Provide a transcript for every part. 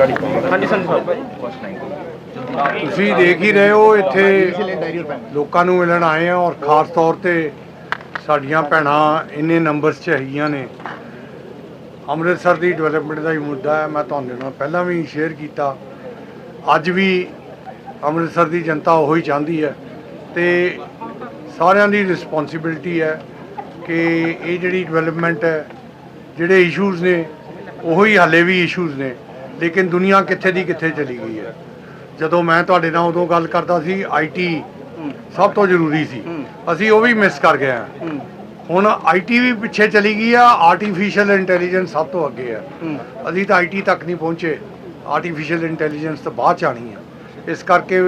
ਹਾਂਜੀ ਸੰਧੂ ਸਾਹਿਬ ਤੁਸੀਂ ਦੇਖ ਹੀ ਰਹੇ ਹੋ ਇੱਥੇ ਲੋਕਾਂ ਨੂੰ ਮਿਲਣ ਆਏ ਆ ਔਰ ਖਾਸ ਤੌਰ ਤੇ ਸਾਡੀਆਂ ਭੈਣਾਂ ਇੰਨੇ ਨੰਬਰਸ 'ਚ ਹੈਗੀਆਂ ਨੇ। ਅੰਮ੍ਰਿਤਸਰ ਦੀ ਡਿਵੈਲਪਮੈਂਟ ਦਾ ਹੀ ਮੁੱਦਾ ਹੈ ਮੈਂ ਤੁਹਾਡੇ ਨਾਲ ਪਹਿਲਾਂ ਵੀ ਸ਼ੇਅਰ ਕੀਤਾ। ਅੱਜ ਵੀ ਅੰਮ੍ਰਿਤਸਰ ਦੀ ਜਨਤਾ ਉਹੀ ਚਾਹੁੰਦੀ ਹੈ ਤੇ ਸਾਰਿਆਂ ਦੀ ਰਿਸਪੌਂਸਿਬਿਲਟੀ ਹੈ ਕਿ ਇਹ ਜਿਹੜੀ ਡਿਵੈਲਪਮੈਂਟ ਹੈ ਜਿਹੜੇ ਇਸ਼ੂਜ਼ ਨੇ ਉਹੀ ਹਾਲੇ ਵੀ ਇਸ਼ੂਜ਼ ਨੇ। ਲੇਕਿਨ ਦੁਨੀਆ ਕਿੱਥੇ ਦੀ ਕਿੱਥੇ ਚਲੀ ਗਈ ਹੈ। ਜਦੋਂ ਮੈਂ ਤੁਹਾਡੇ ਨਾਲ ਉਦੋਂ ਗੱਲ ਕਰਦਾ ਸੀ ਆਈਟੀ ਸਭ ਤੋਂ ਜ਼ਰੂਰੀ ਸੀ। ਅਸੀਂ ਉਹ ਵੀ ਮਿਸ ਕਰ ਗਏ ਹਾਂ। ਹੁਣ ਆਈਟੀ ਵੀ ਪਿੱਛੇ ਚਲੀ ਗਈ ਆ ਆਰਟੀਫੀਸ਼ੀਅਲ ਇੰਟੈਲੀਜੈਂਸ ਸਭ ਤੋਂ ਅੱਗੇ ਆ। ਅਸੀਂ ਤਾਂ ਆਈਟੀ ਤੱਕ ਨਹੀਂ ਪਹੁੰਚੇ। ਆਰਟੀਫੀਸ਼ੀਅਲ ਇੰਟੈਲੀਜੈਂਸ ਤਾਂ ਬਾਅਦ ਚ ਆਣੀ ਆ। ਇਸ ਕਰਕੇ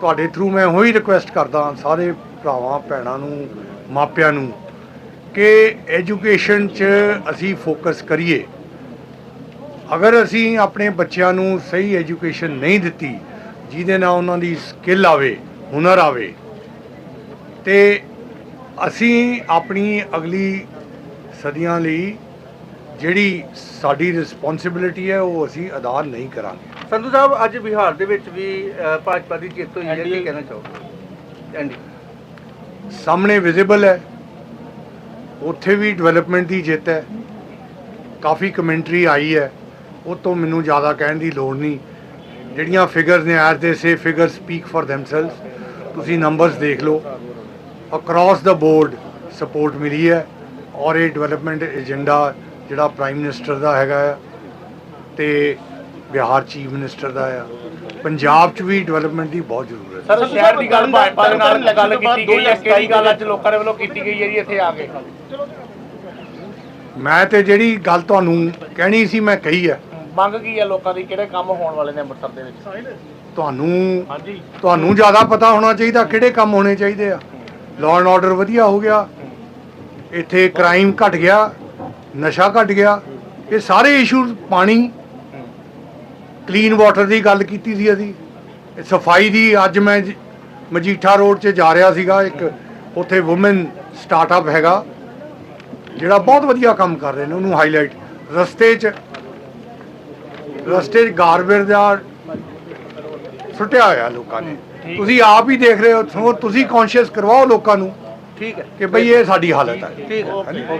ਤੁਹਾਡੇ ਥਰੂ ਮੈਂ ਉਹੀ ਰਿਕੁਐਸਟ ਕਰਦਾ ਸਾਰੇ ਭਰਾਵਾਂ ਭੈਣਾਂ ਨੂੰ ਮਾਪਿਆਂ ਨੂੰ ਕਿ ਐਜੂਕੇਸ਼ਨ 'ਚ ਅਸੀਂ ਫੋਕਸ ਕਰੀਏ। ਅਗਰ ਅਸੀਂ ਆਪਣੇ ਬੱਚਿਆਂ ਨੂੰ ਸਹੀ ਐਜੂਕੇਸ਼ਨ ਨਹੀਂ ਦਿੱਤੀ ਜਿਹਦੇ ਨਾਲ ਉਹਨਾਂ ਦੀ ਸਕਿੱਲ ਆਵੇ ਹੁਨਰ ਆਵੇ ਤੇ ਅਸੀਂ ਆਪਣੀ ਅਗਲੀ ਸਦੀਆਂ ਲਈ ਜਿਹੜੀ ਸਾਡੀ ਰਿਸਪੌਂਸਿਬਿਲਿਟੀ ਹੈ ਉਹ ਅਸੀਂ ਅਦਾ ਨਹੀਂ ਕਰਾਂਗੇ। ਸੰਧੂ ਸਾਹਿਬ ਅੱਜ ਬਿਹਾਰ ਦੇ ਵਿੱਚ ਵੀ ਭਾਜਪਾ ਦੀ ਜਿੱਤ ਹੋਈ ਹੈ ਕੀ ਕਹਿਣਾ ਚਾਹੋਗੇ? ਐਂਡੀ ਸਾਹਮਣੇ ਵਿਜ਼ੀਬਲ ਹੈ ਉੱਥੇ ਵੀ ਡਿਵੈਲਪਮੈਂਟ ਦੀ ਜਿੱਤ ਹੈ ਕਾਫੀ ਕਮੈਂਟਰੀ ਆਈ ਹੈ। ਉਹ ਤੋਂ ਮੈਨੂੰ ਜ਼ਿਆਦਾ ਕਹਿਣ ਦੀ ਲੋੜ ਨਹੀਂ। ਜਿਹੜੀਆਂ ਫਿਗਰਸ ਨੇ as they say figure speak for themselves ਤੁਸੀਂ ਨੰਬਰਸ ਦੇਖ ਲਓ। ਅਕ੍ਰੋਸ ਦਾ ਬੋਰਡ ਸਪੋਰਟ ਮਿਲੀ ਹੈ। ਔਰ ਇਹ ਡਿਵੈਲਪਮੈਂਟ ਏਜੰਡਾ ਜਿਹੜਾ ਪ੍ਰਾਈਮ ਮਿਨਿਸਟਰ ਦਾ ਹੈਗਾ ਹੈ ਤੇ ਬਿਹਾਰ ਚੀਫ ਮਿਨਿਸਟਰ ਦਾ ਆ। ਪੰਜਾਬ 'ਚ ਵੀ ਡਿਵੈਲਪਮੈਂਟ ਦੀ ਬਹੁਤ ਜ਼ਰੂਰਤ ਹੈ। ਸਰ ਸ਼ਹਿਰ ਦੀ ਗੱਲ ਭਾਜਪਾ ਦੇ ਨਾਲ ਗੱਲ ਕੀਤੀ ਗਈ ਹੈ ਕਿਹੜੀ ਗੱਲ ਅੱਜ ਲੋਕਾਂ ਦੇ ਵੱਲੋਂ ਕੀਤੀ ਗਈ ਹੈ ਜੀ ਇੱਥੇ ਆ ਕੇ? ਮੈਂ ਤੇ ਜਿਹੜੀ ਗੱਲ ਤੁਹਾਨੂੰ ਕਹਿਣੀ ਸੀ ਮੈਂ ਕਹੀ ਹੈ। ਮੰਗ ਕੀ ਹੈ ਲੋਕਾਂ ਦੀ? ਕਿਹੜੇ ਕੰਮ ਹੋਣ ਵਾਲੇ ਨੇ ਅੰਮ੍ਰਿਤਸਰ ਦੇ ਵਿੱਚ? ਤੁਹਾਨੂੰ ਹਾਂਜੀ। ਤੁਹਾਨੂੰ ਜ਼ਿਆਦਾ ਪਤਾ ਹੋਣਾ ਚਾਹੀਦਾ ਕਿਹੜੇ ਕੰਮ ਹੋਣੇ ਚਾਹੀਦੇ ਆ। ਲਾਅ ਐਂਡ ਆਰਡਰ ਵਧੀਆ ਹੋ ਗਿਆ। ਇੱਥੇ ਕ੍ਰਾਈਮ ਘਟ ਗਿਆ ਨਸ਼ਾ ਘਟ ਗਿਆ। ਇਹ ਸਾਰੇ ਇਸ਼ੂਜ਼ ਪਾਣੀ ਕਲੀਨ ਵਾਟਰ ਦੀ ਗੱਲ ਕੀਤੀ ਸੀ ਅਸੀਂ। ਇਹ ਸਫ਼ਾਈ ਦੀ ਅੱਜ ਮੈਂ ਮਜੀਠਾ ਰੋਡ 'ਚ ਜਾ ਰਿਹਾ ਸੀਗਾ। ਇੱਕ ਉੱਥੇ ਔਮਨ ਸਟਾਰਟਅਪ ਹੈਗਾ। ਜਿਹੜਾ ਬਹੁਤ ਵਧੀਆ ਕੰਮ ਕਰ ਰਹੇ ਨੇ ਉਹਨੂੰ ਹਾਈਲਾਈਟ ਰਸਤੇ 'ਚ ਰਸਤੇ 'ਚ ਗਾਰਬੇਜ ਦਾ ਸੁੱਟਿਆ ਹੋਇਆ ਲੋਕਾਂ ਨੇ। ਤੁਸੀਂ ਆਪ ਹੀ ਦੇਖ ਰਹੇ ਹੋ ਤੁਸੀਂ ਕੌਨਸ਼ੀਅਸ ਕਰਵਾਓ ਲੋਕਾਂ ਨੂੰ ਠੀਕ ਹੈ। ਕਿ ਭਈ ਇਹ ਸਾਡੀ ਹਾਲਤ ਹੈ। ਠੀਕ ਹੈ।